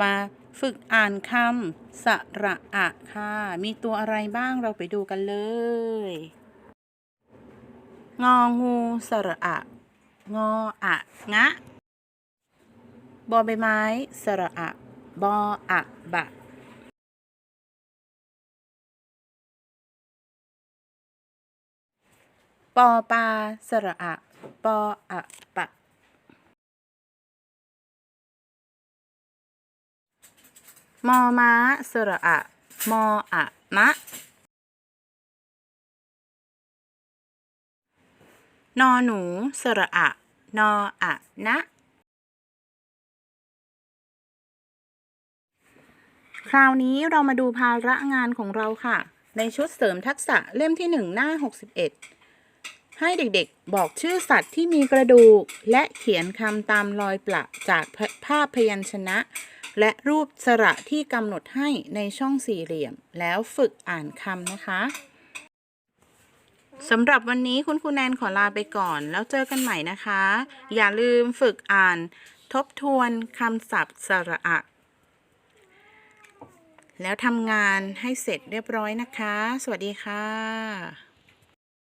มาฝึกอ่านคำสระอะค่ะ มีตัวอะไรบ้างเราไปดูกันเลย งองูสระอะ งออะงะ บอใบไม้สระอะ บออะบะ ปอปลาสระอะ ปออะปะ มอม้าสระอะ มออะมะ นอหนูสระอะ นออะนะ คราวนี้เรามาดูภาระงานของเราค่ะ ในชุดเสริมทักษะเล่มที่1หน้า 61 ให้เด็กๆบอกชื่อสัตว์ที่มีกระดูก และเขียนคำตามรอยประจากภาพพยัญชนะ และรูปสระที่กำหนดให้ในช่องสี่เหลี่ยม แล้วฝึกอ่านคำนะคะสำหรับวันนี้คุณครูแนนขอลาไปก่อน แล้วเจอกันใหม่นะคะ อย่าลืมฝึกอ่านทบทวนคำศัพท์สระอะแล้วทำงานให้เสร็จเรียบร้อยนะคะ สวัสดีค่ะ